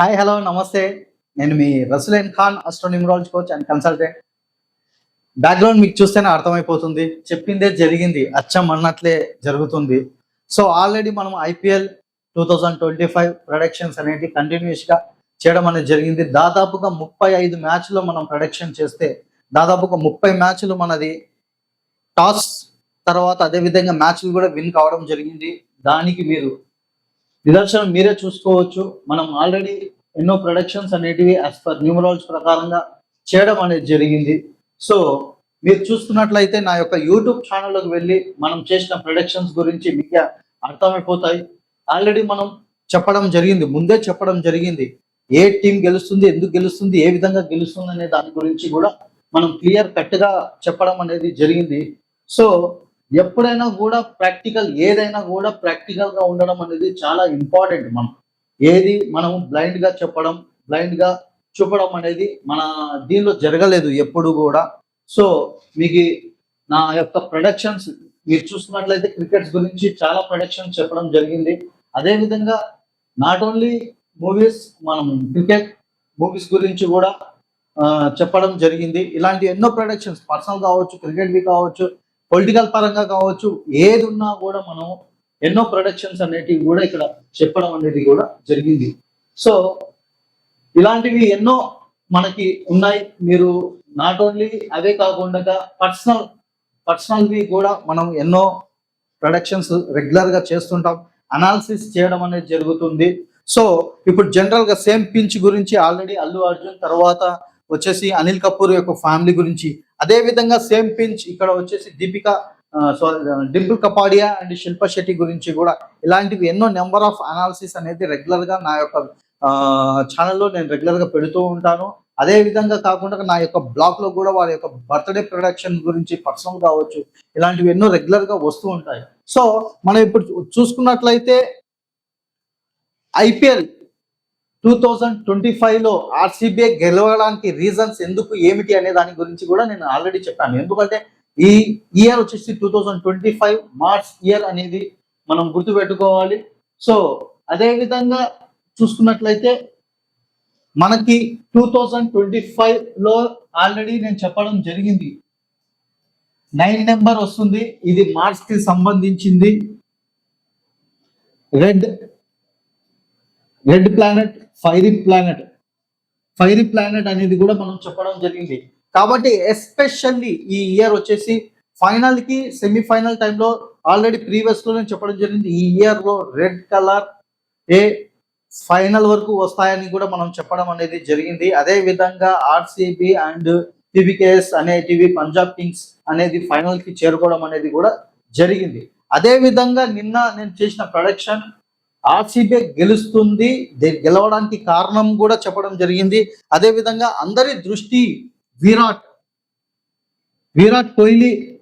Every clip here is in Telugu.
హాయ్ హలో నమస్తే. నేను మీ Rasulen Khan astronumerology coach and consultant background మీకు చూస్తేనే అర్థమైపోతుంది. చెప్పిందే జరిగింది. అచ్చం అన్నట్లే జరుగుతుంది. సో ఆల్రెడీ మనం IPL two thousand twenty five productions అనేవి కంటిన్యూస్గా చేయడం అనేది జరిగింది. దాదాపుగా ముప్పై ఐదు మ్యాచ్లో మనం ప్రొడక్షన్ చేస్తే దాదాపుగా ముప్పై మ్యాచ్లు మనది టాస్ తర్వాత అదేవిధంగా మ్యాచ్లు కూడా విన్ కావడం జరిగింది. దానికి మీరు నిదర్శనం మీరే చూసుకోవచ్చు. మనం ఆల్రెడీ ఎన్నో ప్రొడక్షన్స్ అనేటివి యాజ్ పర్ న్యూమరాలజీ ప్రకారంగా చేయడం అనేది జరిగింది. సో మీరు చూస్తున్నట్లయితే నా యొక్క యూట్యూబ్ ఛానల్లోకి వెళ్ళి మనం చేసిన ప్రొడక్షన్స్ గురించి మీకు అర్థమైపోతాయి. ఆల్రెడీ మనం చెప్పడం జరిగింది. ముందే చెప్పడం జరిగింది. ఏ టీం గెలుస్తుంది ఎందుకు గెలుస్తుంది ఏ విధంగా గెలుస్తుంది అనే దాని గురించి కూడా మనం క్లియర్ కట్గా చెప్పడం అనేది జరిగింది. సో ఎప్పుడైనా కూడా ప్రాక్టికల్ ఏదైనా కూడా ప్రాక్టికల్గా ఉండడం అనేది చాలా ఇంపార్టెంట్ మనం. ఏది మనం బ్లైండ్గా చెప్పడం బ్లైండ్గా చూపడం అనేది మన దీనిలో జరగలేదు ఎప్పుడు కూడా. సో మీకు నా యొక్క ప్రొడక్షన్స్ మీరు చూసుకున్నట్లయితే క్రికెట్స్ గురించి చాలా ప్రొడక్షన్స్ చెప్పడం జరిగింది. అదేవిధంగా నాట్ ఓన్లీ మూవీస్ మనం క్రికెట్ మూవీస్ గురించి కూడా చెప్పడం జరిగింది. ఇలాంటి ఎన్నో ప్రొడక్షన్స్ పర్సనల్ కావచ్చు క్రికెట్వి కావచ్చు పొలిటికల్ పరంగా కావచ్చు ఏది ఉన్నా కూడా మనం ఎన్నో ప్రొడక్షన్స్ అనేటివి కూడా ఇక్కడ చెప్పడం అనేది కూడా జరిగింది. సో ఇలాంటివి ఎన్నో మనకి ఉన్నాయి. మీరు నాట్ ఓన్లీ అవే కాకుండా పర్సనల్ పర్సనల్వి కూడా మనం ఎన్నో ప్రొడక్షన్స్ రెగ్యులర్గా చేస్తుంటాం. అనాలిసిస్ చేయడం అనేది జరుగుతుంది. సో ఇప్పుడు జనరల్గా సేమ్ పించ్ గురించి ఆల్రెడీ అల్లు అర్జున్ తర్వాత వచ్చేసి అనిల్ కపూర్ యొక్క ఫ్యామిలీ గురించి. అదే విధంగా సేమ్ పించ్ ఇక్కడ వచ్చేసి దీపిక డింపుల్ కపాడియా అండ్ శిల్ప శెట్టి గురించి కూడా ఇలాంటివి ఎన్నో నెంబర్ ఆఫ్ అనాలిసిస్ అనేది రెగ్యులర్గా నా యొక్క ఛానల్లో నేను రెగ్యులర్గా పెడుతూ ఉంటాను. అదే విధంగా కాకుండా నా యొక్క బ్లాగ్లో కూడా వారి యొక్క బర్త్డే ప్రొడక్షన్ గురించి పర్సనల్ కావచ్చు ఇలాంటివి ఎన్నో రెగ్యులర్గా వస్తూ ఉంటాయి. సో మనం ఇప్పుడు చూసుకున్నట్లయితే ఐపీఎల్ టూ థౌజండ్ ట్వంటీ ఫైవ్లో ఆర్సీబీఐ గెలవడానికి రీజన్స్ ఎందుకు ఏమిటి అనే దాని గురించి కూడా నేను ఆల్రెడీ చెప్పాను. ఎందుకంటే ఈ ఇయర్ వచ్చేసి two thousand twenty five March year అనేది మనం గుర్తుపెట్టుకోవాలి. సో అదేవిధంగా చూసుకున్నట్లయితే మనకి టూ థౌజండ్ ట్వంటీ ఫైవ్లో ఆల్రెడీ నేను చెప్పడం జరిగింది. నైన్ నెంబర్ వస్తుంది. ఇది మార్చ్కి సంబంధించింది. Red red planet fiery planet. Fiery planet అనేది కూడా మనం చెప్పడం జరిగింది. కాబట్టి ఎస్పెషల్లీ ఈ ఇయర్ వచ్చేసి ఫైనల్కి సెమీఫైనల్ టైంలో ఆల్రెడీ ప్రీవియస్లో నేను చెప్పడం జరిగింది. ఈ ఇయర్లో రెడ్ కలర్ ఏ ఫైనల్ వరకు వస్తాయని కూడా మనం చెప్పడం అనేది జరిగింది. అదే విధంగా ఆర్సిబి అండ్ టీవీకేఎస్ అనేటివి పంజాబ్ కింగ్స్ అనేది ఫైనల్కి చేరుకోవడం అనేది కూడా జరిగింది. అదే విధంగా నిన్న నేను చేసిన ప్రొడక్షన్ ఆర్సీబీ గెలుస్తుంది. గెలవడానికి కారణం కూడా చెప్పడం జరిగింది. అదేవిధంగా అందరి దృష్టి విరాట్. విరాట్ కోహ్లీ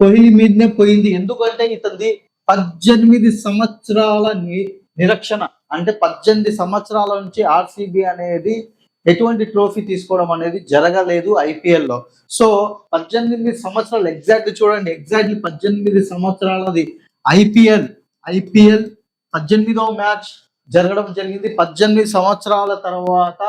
కోహ్లీ మీదనే పోయింది. ఎందుకంటే ఇతనిది పద్దెనిమిది సంవత్సరాల నిరక్షణ. అంటే పద్దెనిమిది సంవత్సరాల నుంచి ఆర్సీబీ అనేది ఎటువంటి ట్రోఫీ తీసుకోవడం అనేది జరగలేదు ఐపీఎల్లో. సో పద్దెనిమిది సంవత్సరాలు ఎగ్జాక్ట్ చూడండి. ఎగ్జాక్ట్లీ పద్దెనిమిది సంవత్సరాలది ఐపీఎల్. ఐపీఎల్ పద్దెనిమిదవ మ్యాచ్ జరగడం జరిగింది. పద్దెనిమిది సంవత్సరాల తర్వాత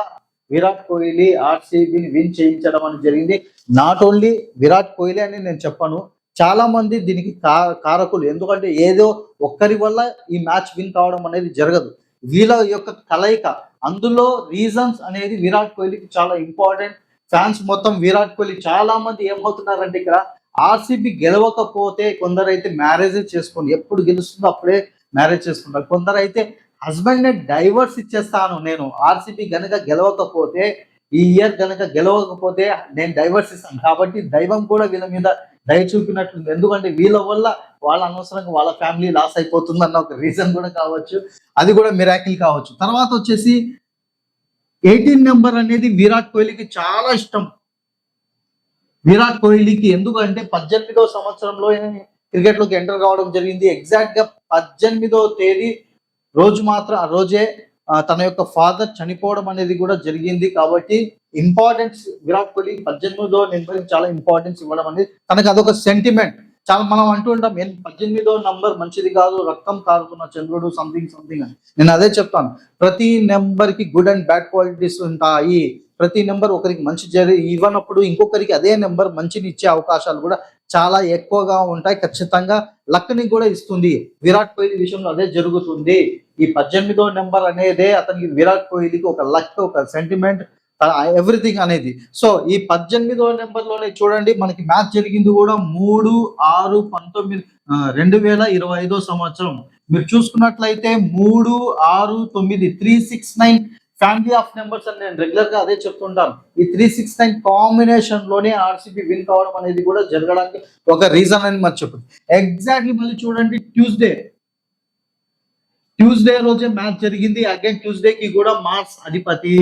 విరాట్ కోహ్లీ ఆర్సీబీని విన్ చేయించడం అనేది జరిగింది. నాట్ ఓన్లీ విరాట్ కోహ్లీ అని నేను చెప్పాను చాలా మంది దీనికి కా- కారకులు. ఎందుకంటే ఏదో ఒక్కరి వల్ల ఈ మ్యాచ్ విన్ కావడం అనేది జరగదు. వీళ్ళ యొక్క కలయిక అందులో రీజన్స్ అనేది విరాట్ కోహ్లీకి చాలా ఇంపార్టెంట్ ఫ్యాన్స్ మొత్తం విరాట్ కోహ్లీ చాలా మంది ఏమవుతున్నారంటే ఇక్కడ ఆర్సీబీ గెలవకపోతే కొందరైతే మ్యారేజ్ చేసుకొని ఎప్పుడు గెలుస్తుందో అప్పుడే మ్యారేజ్ చేసుకుంటారు. కొందరైతే హస్బెండ్ని డైవర్స్ ఇచ్చేస్తాను నేను. ఆర్సీబీ గనక గెలవకపోతే ఈ ఇయర్ గనక గెలవకపోతే నేను డైవర్స్ ఇస్తాను. కాబట్టి దైవం కూడా వీళ్ళ మీద దయ చూపినట్లుంది ఎందుకంటే వీళ్ళ వల్ల వాళ్ళ అనవసరంగా వాళ్ళ ఫ్యామిలీ లాస్ అయిపోతుంది అన్న ఒక రీజన్ కూడా కావచ్చు. అది కూడా మిరాకిల్ కావచ్చు. తర్వాత వచ్చేసి ఎయిటీన్ నెంబర్ అనేది విరాట్ కోహ్లీకి చాలా ఇష్టం. విరాట్ కోహ్లీకి ఎందుకంటే పద్దెనిమిదో సంవత్సరంలో క్రికెట్లోకి ఎంటర్ కావడం జరిగింది. ఎగ్జాక్ట్గా పద్దెనిమిదో తేదీ రోజు మాత్రం ఆ రోజే తన యొక్క ఫాదర్ చనిపోవడం అనేది కూడా జరిగింది కాబట్టి ఇంపార్టెన్స్ విరాట్ కోహ్లీ పద్దెనిమిదో నెంబర్ చాలా ఇంపార్టెన్స్ ఇవ్వడం అనేది తనకు అదొక సెంటిమెంట్ చాలా మనం అంటూ ఉంటాం పద్దెనిమిదో నంబర్ మంచిది కాదు రక్తం కారుతున్న చంద్రుడు సంథింగ్ సంథింగ్ అని. నేను అదే చెప్తాను ప్రతి నెంబర్కి గుడ్ అండ్ బ్యాడ్ క్వాలిటీస్ ఉంటాయి. ప్రతి నెంబర్ ఒకరికి మంచి జరి ఇవ్వనప్పుడు ఇంకొకరికి అదే నెంబర్ మంచిని ఇచ్చే అవకాశాలు కూడా చాలా ఎక్కువగా ఉంటాయి. ఖచ్చితంగా లక్ని కూడా ఇస్తుంది. విరాట్ కోహ్లీ విషయంలో అదే జరుగుతుంది. ఈ పద్దెనిమిదో నెంబర్ అనేదే అతనికి విరాట్ కోహ్లీకి ఒక లక్ ఒక సెంటిమెంట్ ఎవ్రీథింగ్ అనేది. సో ఈ పద్దెనిమిదో నెంబర్లోనే చూడండి మనకి మ్యాచ్ జరిగింది కూడా మూడు ఆరు పంతొమ్మిది రెండు వేల ఇరవై ఐదో సంవత్సరం. మీరు చూసుకున్నట్లయితే మూడు ఆరు తొమ్మిది three six nine family of numbers అని నేను రెగ్యులర్గా అదే చెప్తుంటాను. ఈ త్రీ సిక్స్ నైన్ కాంబినేషన్లోనే ఆర్సీబీ విన్ కావడం అనేది కూడా జరగడానికి ఒక రీజన్ అని మరి చెప్పదు ఎగ్జాక్ట్లీ మళ్ళీ చూడండి ట్యూస్డే ట్యూస్డే రోజే మ్యాచ్ జరిగింది. అగైన్ ట్యూస్డే కి కూడా మార్స్ అధిపతి.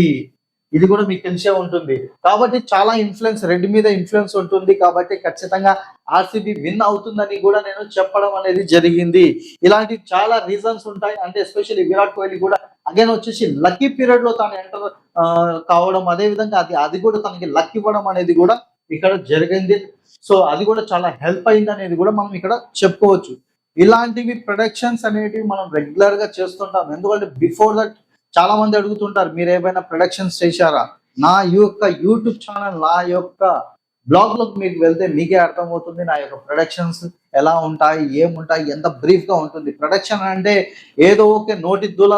ఇది కూడా మీకు తెలిసే ఉంటుంది. కాబట్టి చాలా ఇన్ఫ్లుయెన్స్ రెడ్ మీద ఇన్ఫ్లుయెన్స్ ఉంటుంది. కాబట్టి ఖచ్చితంగా ఆర్సీబీ విన్ అవుతుందని కూడా నేను చెప్పడం అనేది జరిగింది. ఇలాంటి చాలా రీజన్స్ ఉంటాయి. అంటే ఎస్పెషల్లీ విరాట్ కోహ్లీ కూడా అగైన్ వచ్చేసి లక్కీ పీరియడ్లో తాను ఎంటర్ కావడం అదే విధంగా అది అది కూడా తనకి లక్ ఇవ్వడం అనేది కూడా ఇక్కడ జరిగింది. సో అది కూడా చాలా హెల్ప్ అయింది అనేది కూడా మనం ఇక్కడ చెప్పుకోవచ్చు. ఇలాంటివి ప్రొడక్షన్స్ అనేటివి మనం రెగ్యులర్గా చేస్తుంటాం. ఎందుకంటే బిఫోర్ దట్ చాలా మంది అడుగుతుంటారు మీరు ఏమైనా ప్రొడక్షన్స్ చేశారా? నా యొక్క యూట్యూబ్ ఛానల్ నా యొక్క బ్లాగ్లోకి మీకు వెళ్తే మీకే అర్థమవుతుంది నా యొక్క ప్రొడక్షన్స్ ఎలా ఉంటాయి ఏముంటాయి ఎంత బ్రీఫ్గా ఉంటుంది. ప్రొడక్షన్ అంటే ఏదో ఒక నోటి దుల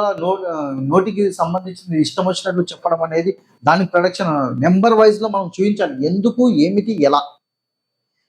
నోటికి సంబంధించిన ఇష్టం వచ్చినట్లు చెప్పడం అనేది దాని ప్రొడక్షన్. నెంబర్ వైజ్లో మనం చూపించాలి ఎందుకు ఏమిటి ఎలా.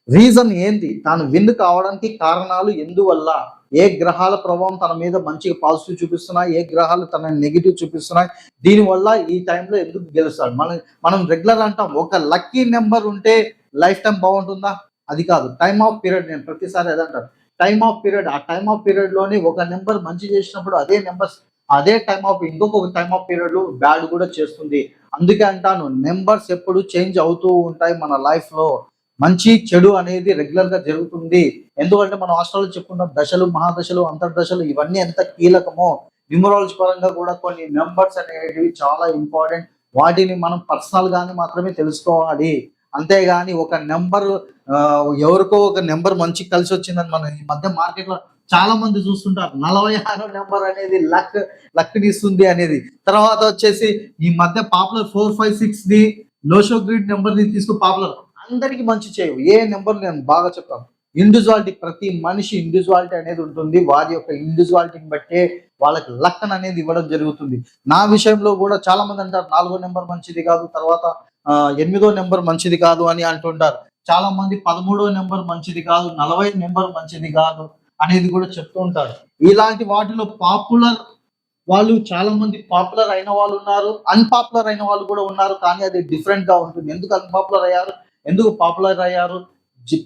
రీజన్ ఏంటి తాను విన్ కావడానికి కారణాలు ఎందువల్ల. ఏ గ్రహాల ప్రభావం తన మీద మంచిగా పాజిటివ్ చూపిస్తున్నాయి ఏ గ్రహాలు తన నెగిటివ్ చూపిస్తున్నాయి దీనివల్ల ఈ టైంలో ఎందుకు గెలుస్తాడు? మనం మనం రెగ్యులర్ అంటాం ఒక లక్కీ నెంబర్ ఉంటే లైఫ్ టైం బాగుంటుందా? అది కాదు. టైమ్ ఆఫ్ పీరియడ్ నేను ప్రతిసారి అదంటాను టైమ్ ఆఫ్ పీరియడ్ ఆ టైమ్ ఆఫ్ పీరియడ్లోనే ఒక నెంబర్ మంచి చేసినప్పుడు అదే నెంబర్స్ అదే టైమ్ ఆఫ్ ఇంకొక టైమ్ ఆఫ్ పీరియడ్లో బ్యాడ్ కూడా చేస్తుంది. అందుకే అంటాను నెంబర్స్ ఎప్పుడు చేంజ్ అవుతూ ఉంటాయి మన లైఫ్లో. మంచి చెడు అనేది రెగ్యులర్గా జరుగుతుంది. ఎందుకంటే మనం హాస్టల్లో చెప్పుకున్నాం దశలు మహాదశలు అంతర్దశలు ఇవన్నీ ఎంత కీలకమో న్యూమరాలజీ పరంగా కూడా కొన్ని నెంబర్స్ అనేటివి చాలా ఇంపార్టెంట్ వాటిని మనం పర్సనల్ గాని మాత్రమే తెలుసుకోవాలి. అంతేగాని ఒక నెంబర్ ఎవరికో ఒక నెంబర్ మంచి కలిసి వచ్చిందని మనం ఈ మధ్య మార్కెట్లో చాలా మంది చూస్తుంటారు. నలభై ఆరు నెంబర్ అనేది లక్ లక్ ఇస్తుంది అనేది. తర్వాత వచ్చేసి ఈ మధ్య popular four five six the Lo Shu grid నెంబర్ని తీసుకు పాపులర్ అందరికి మంచి చేయవు. ఏ నెంబర్ నేను బాగా చెప్పాను. ఇండివిజువాలిటీ ప్రతి మనిషి ఇండివిజువాలిటీ అనేది ఉంటుంది. వారి యొక్క ఇండివిజువాలిటీని బట్టే వాళ్ళకి లక్కన్ అనేది ఇవ్వడం జరుగుతుంది. నా విషయంలో కూడా చాలా మంది అంటారు నాలుగో నెంబర్ మంచిది కాదు తర్వాత ఎనిమిదో నెంబర్ మంచిది కాదు అని అంటుంటారు. చాలా మంది పదమూడో నెంబర్ మంచిది కాదు నలభై నెంబర్ మంచిది కాదు అనేది కూడా చెప్తూ ఉంటారు. ఇలాంటి వాటిలో పాపులర్ వాళ్ళు చాలా మంది పాపులర్ అయిన వాళ్ళు ఉన్నారు అన్పాపులర్ అయిన వాళ్ళు కూడా ఉన్నారు కానీ అది డిఫరెంట్గా ఉంటుంది. ఎందుకు అన్పాపులర్ అయ్యారు? ఎందుకు పాపులర్ అయ్యారు?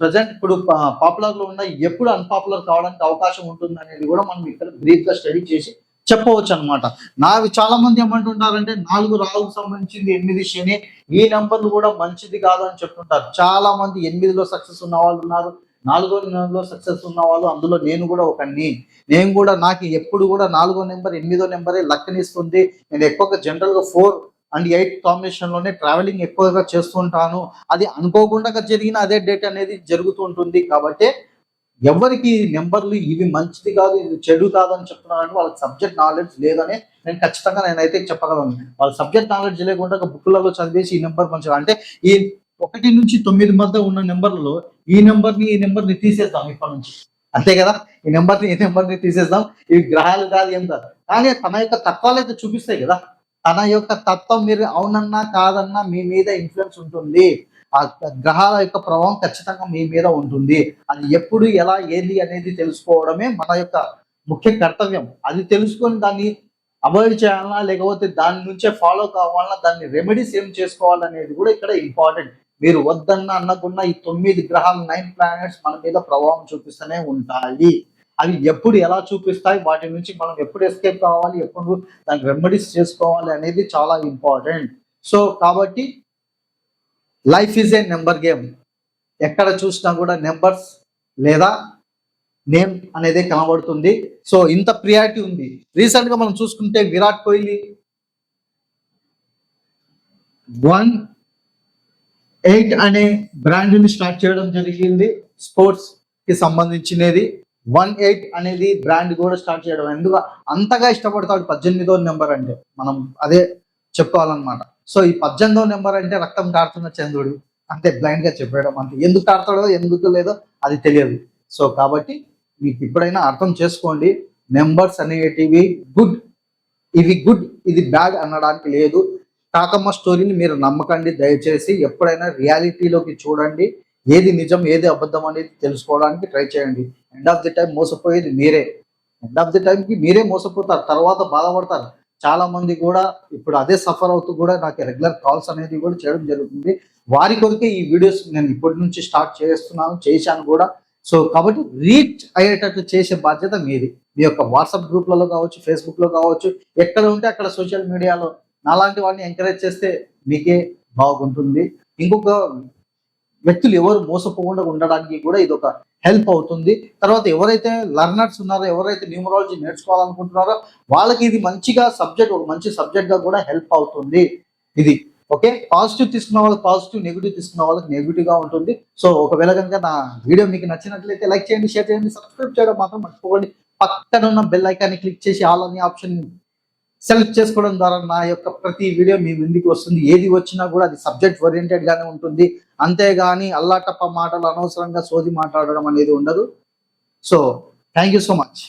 ప్రజెంట్ ఇప్పుడు పాపులర్లో ఉన్న ఎప్పుడు అన్పాపులర్ కావడానికి అవకాశం ఉంటుంది అనేది కూడా మనం ఇక్కడ బ్రీఫ్గా స్టడీ చేసి చెప్పవచ్చు అనమాట నావి చాలా మంది ఏమంటుంటారంటే నాలుగు రావుకు సంబంధించింది ఎనిమిది శని ఈ నెంబర్లు కూడా మంచిది కాదు అని చెప్తుంటారు. చాలా మంది ఎనిమిదిలో సక్సెస్ ఉన్న వాళ్ళు ఉన్నారు నాలుగో నెంబర్లో సక్సెస్ ఉన్న వాళ్ళు అందులో నేను కూడా ఒకని నేను కూడా నాకు ఎప్పుడు కూడా నాలుగో నెంబర్ ఎనిమిదో నెంబరే లక్కనిస్తుంది నేను ఎక్కువగా జనరల్గా ఫోర్ అండ్ ఎయిట్ కాంబినేషన్లోనే ట్రావెలింగ్ ఎక్కువగా చేస్తుంటాను. అది అనుకోకుండా జరిగిన అదే డేట్ అనేది జరుగుతూ ఉంటుంది. కాబట్టి ఎవరికి నెంబర్లు ఇవి మంచిది కాదు ఇది చెడు కాదని అని చెప్తున్నారంటే వాళ్ళకి సబ్జెక్ట్ నాలెడ్జ్ లేదని నేను ఖచ్చితంగా నేనైతే చెప్పగలను. వాళ్ళ సబ్జెక్ట్ నాలెడ్జ్ లేకుండా బుక్లలో చదివేసి ఈ నెంబర్ మంచిగా అంటే ఈ ఒకటి నుంచి తొమ్మిది మధ్య ఉన్న నెంబర్లలో ఈ నెంబర్ని ఈ నెంబర్ని తీసేద్దాం ఇప్పటి నుంచి. అంతే కదా? ఈ నెంబర్ని ఈ నెంబర్ని తీసేద్దాం. ఇవి గ్రహాలు కాదు ఏం కాదు. కానీ తన యొక్క తత్వాలు అయితే చూపిస్తాయి కదా. తన యొక్క తత్వం మీరు అవునన్నా కాదన్నా మీ మీద ఇన్ఫ్లుయెన్స్ ఉంటుంది. ఆ గ్రహాల యొక్క ప్రభావం ఖచ్చితంగా మీ మీద ఉంటుంది. అది ఎప్పుడు ఎలా ఏది అనేది తెలుసుకోవడమే మన యొక్క ముఖ్య కర్తవ్యం. అది తెలుసుకొని దాన్ని అవాయిడ్ చేయాలన్నా లేకపోతే దాని నుంచే ఫాలో కావాలన్నా దాన్ని రెమెడీస్ ఏం చేసుకోవాలనేది కూడా ఇక్కడ ఇంపార్టెంట్ మీరు వద్దన్న అన్నకున్న ఈ తొమ్మిది గ్రహాలు నైన్ ప్లానెట్స్ మన మీద ప్రభావం చూపిస్తూనే ఉంటాయి. అవి ఎప్పుడు ఎలా చూపిస్తాయి వాటి నుంచి మనం ఎప్పుడు ఎస్కేప్ కావాలి ఎప్పుడు దానికి రెమెడీస్ చేసుకోవాలి అనేది చాలా ఇంపార్టెంట్ సో కాబట్టి life is a number game ఎక్కడ చూసినా కూడా నెంబర్స్ లేదా నేమ్ అనేది కనబడుతుంది. సో ఇంత ప్రియారిటీ ఉంది. రీసెంట్గా మనం చూసుకుంటే విరాట్ కోహ్లీ వన్ ఎయిట్ అనే బ్రాండ్ని స్టార్ట్ చేయడం జరిగింది. స్పోర్ట్స్కి సంబంధించినది. వన్ ఎయిట్ అనేది బ్రాండ్ కూడా స్టార్ట్ చేయడం. ఎందుకు? అంతగా ఇష్టపడతాడు పద్దెనిమిదో నెంబర్ అంటే. మనం అదే చెప్పుకోవాలన్నమాట సో ఈ పద్దెనిమిదో నెంబర్ అంటే రక్తం కారుతున్న చంద్రుడు. అంతే బ్లైండ్గా చెప్పడం అంతే. ఎందుకు కారుతాడో ఎందుకు లేదో అది తెలియదు. సో కాబట్టి మీకు ఎప్పుడైనా అర్థం చేసుకోండి. నెంబర్స్ అనేటివి గుడ్ ఇవి గుడ్ ఇది బ్యాడ్ అనడానికి లేదు. కాకమ్మ స్టోరీని మీరు నమ్మకండి. దయచేసి ఎప్పుడైనా రియాలిటీలోకి చూడండి. ఏది నిజం ఏది అబద్ధం అనేది తెలుసుకోవడానికి ట్రై చేయండి. ఎండ్ ఆఫ్ ది టైం మోసపోయేది మీరే. ఎండ్ ఆఫ్ ది టైంకి మీరే మోసపోతారు. తర్వాత బాధపడతారు. చాలా మంది కూడా ఇప్పుడు అదే సఫర్ అవుతూ కూడా నాకు రెగ్యులర్ కాల్స్ అనేది కూడా చేయడం జరుగుతుంది. వారి కొరకే ఈ వీడియోస్ నేను ఇప్పటి నుంచి స్టార్ట్ చేస్తున్నాను చేశాను కూడా. సో కాబట్టి రీచ్ అయ్యేటట్లు చేసే బాధ్యత మీది. మీ యొక్క వాట్సాప్ గ్రూప్లలో కావచ్చు ఫేస్బుక్లో కావచ్చు ఎక్కడ ఉంటే అక్కడ సోషల్ మీడియాలో నాలాంటి వాడిని ఎంకరేజ్ చేస్తే మీకే బాగుంటుంది. ఇంకొక వ్యక్తులు ఎవరు మోసపోకుండా ఉండడానికి కూడా ఇది ఒక హెల్ప్ అవుతుంది. తర్వాత ఎవరైతే లర్నర్స్ ఉన్నారో ఎవరైతే న్యూమరాలజీ నేర్చుకోవాలనుకుంటున్నారో వాళ్ళకి ఇది మంచిగా సబ్జెక్ట్ ఒక మంచి సబ్జెక్ట్గా కూడా హెల్ప్ అవుతుంది. ఇది ఓకే పాజిటివ్ తీసుకున్న వాళ్ళకి పాజిటివ్ నెగిటివ్ తీసుకున్న వాళ్ళకి నెగిటివ్గా ఉంటుంది. సో ఒకవేళ కనుక నా వీడియో మీకు నచ్చినట్లయితే లైక్ చేయండి షేర్ చేయండి సబ్స్క్రైబ్ చేయడం మాత్రం మర్చిపోకండి. పక్కన ఉన్న బెల్ ఐకాన్ని క్లిక్ చేసి ఆల్ అనే ఆప్షన్ సెలెక్ట్ చేసుకోవడం ద్వారా నా యొక్క ప్రతి వీడియో మీ ముందుకు వస్తుంది. ఏది వచ్చినా కూడా అది సబ్జెక్ట్ ఓరియంటెడ్గానే ఉంటుంది. అంతేగాని అల్లాటప్ప మాటలు అనవసరంగా సోది మాట్లాడడం అనేది ఉండదు. So thank you so much